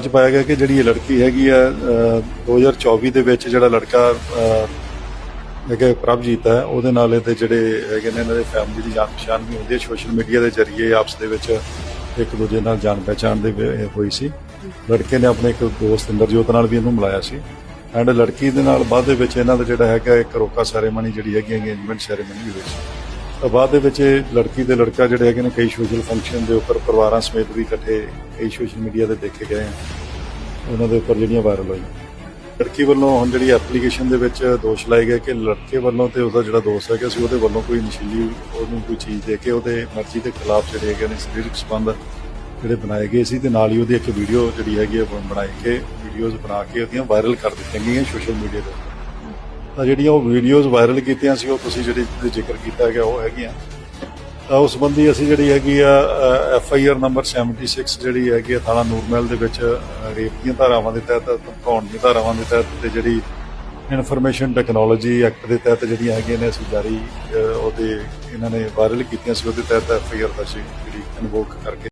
ਚ ਪਾਇਆ ਗਿਆ ਕਿ ਜਿਹੜੀ ਇਹ ਲੜਕੀ ਹੈਗੀ ਆ ਅ, 2024 ਦੇ ਵਿੱਚ ਜਿਹੜਾ ਲੜਕਾ ਅ, ਹੈਗਾ ਪ੍ਰਭਜੀਤ ਹੈ ਉਹਦੇ ਨਾਲ ਇਹਦੇ ਜਿਹੜੇ ਹੈਗੇ ਨੇ ਇਹਨਾਂ ਦੇ ਫੈਮਿਲੀ ਦੀ ਜਾਣ ਪਛਾਣ ਵੀ ਹੁੰਦੀ ਹੈ। ਸੋਸ਼ਲ ਮੀਡੀਆ ਦੇ ਜ਼ਰੀਏ ਆਪਸ ਦੇ ਵਿੱਚ ਇੱਕ ਦੂਜੇ ਨਾਲ ਜਾਣ ਪਹਿਚਾਣ ਦੇ ਹੋਈ ਸੀ। ਲੜਕੇ ਨੇ ਆਪਣੇ ਇੱਕ ਦੋਸਤ ਇੰਦਰਜੋਤ ਨਾਲ ਵੀ ਇਹਨੂੰ ਮਿਲਾਇਆ ਸੀ। ਐਂਡ ਲੜਕੀ ਦੇ ਨਾਲ ਬਾਅਦ ਦੇ ਵਿੱਚ ਇਹਨਾਂ ਦਾ ਜਿਹੜਾ ਹੈਗਾ ਇੱਕ ਰੋਕਾ ਸੈਰੇਮਨੀ ਜਿਹੜੀ ਹੈਗੀ ਅੰਗੇਜਮੈਂਟ ਸੈਰੇਮਨੀ ਵੀ ਹੋਈ ਸੀ। ਤਾਂ ਬਾਅਦ ਦੇ ਵਿੱਚ ਇਹ ਲੜਕੀ ਤੇ ਲੜਕਾ ਜਿਹੜੇ ਹੈਗੇ ਨੇ ਕਈ ਸੋਸ਼ਲ ਫੰਕਸ਼ਨ ਦੇ ਉੱਪਰ ਪਰਿਵਾਰਾਂ ਸਮੇਤ ਵੀ ਇਕੱਠੇ ਕਈ ਸੋਸ਼ਲ ਮੀਡੀਆ ਤੇ ਦੇਖੇ ਗਏ ਆ। ਉਹਨਾਂ ਦੇ ਉੱਪਰ ਜਿਹੜੀਆਂ ਵਾਇਰਲ ਹੋਈਆਂ। ਲੜਕੀ ਵੱਲੋਂ ਹੁਣ ਜਿਹੜੀ ਐਪਲੀਕੇਸ਼ਨ ਦੇ ਵਿੱਚ ਦੋਸ਼ ਲਾਏ ਗਏ ਕਿ ਲੜਕੇ ਵੱਲੋਂ ਤੇ ਉਹਦਾ ਜਿਹੜਾ ਦੋਸਤ ਹੈਗਾ ਸੀ, ਉਹਦੇ ਵੱਲੋਂ ਕੋਈ ਨਸ਼ੀਲੀ, ਉਹਨੂੰ ਕੋਈ ਚੀਜ਼ ਦੇ ਕੇ ਉਹਦੇ ਮਰਜ਼ੀ ਦੇ ਖਿਲਾਫ ਜਿਹੜੇ ਹੈਗੇ ਨੇ ਸਰੀਰਕ ਸੰਬੰਧ ਜਿਹੜੇ ਬਣਾਏ ਗਏ ਸੀ ਤੇ ਨਾਲ ਹੀ ਉਹਦੀ ਇੱਕ ਵੀਡੀਓ ਜਿਹੜੀ ਹੈਗੀ ਹੈ ਬਣਾਈ ਕੇ ਵੀਡੀਓਜ਼ ਬਣਾ ਕੇ ਉਹਦੀਆਂ ਵਾਇਰਲ ਕਰ ਦਿੱਤੀਆਂ ਗਈਆਂ ਸੋਸ਼ਲ ਮੀਡੀਆ ਦੇ ਤਾਂ ਜਿਹੜੀਆਂ ਉਹ ਵੀਡੀਓਜ਼ ਵਾਇਰਲ ਕੀਤੀਆਂ ਸੀ, ਉਹ ਤੁਸੀਂ ਜਿਹੜੀ ਜ਼ਿਕਰ ਕੀਤਾ ਗਿਆ, ਉਹ ਹੈਗੀਆਂ। ਤਾਂ ਉਸ ਸੰਬੰਧੀ ਅਸੀਂ ਜਿਹੜੀ ਹੈਗੀ ਆ ਐਫ ਆਈ ਆਰ ਨੰਬਰ 76 ਜਿਹੜੀ ਹੈਗੀ ਆ ਥਾਣਾ ਨੂਰਮਹਿਲ ਦੇ ਵਿੱਚ ਰੇਪ ਦੀਆਂ ਧਾਰਾਵਾਂ ਦੇ ਤਹਿਤ, ਧਮਕਾਉਣ ਦੀਆਂ ਧਾਰਾਵਾਂ ਦੇ ਤਹਿਤ ਤੇ ਜਿਹੜੀ ਇਨਫੋਰਮੇਸ਼ਨ ਟੈਕਨੋਲੋਜੀ ਐਕਟ ਦੇ ਤਹਿਤ ਜਿਹੜੀਆਂ ਹੈਗੀਆਂ ਨੇ, ਅਸੀਂ ਜਾਰੀ ਉਹਦੇ ਇਹਨਾਂ ਨੇ ਵਾਇਰਲ ਕੀਤੀਆਂ ਸੀ, ਉਹਦੇ ਤਹਿਤ ਐਫ ਆਈ ਆਰ ਦਾ ਜਿਹੜੀ ਇਨਵੋਕ ਕਰਕੇ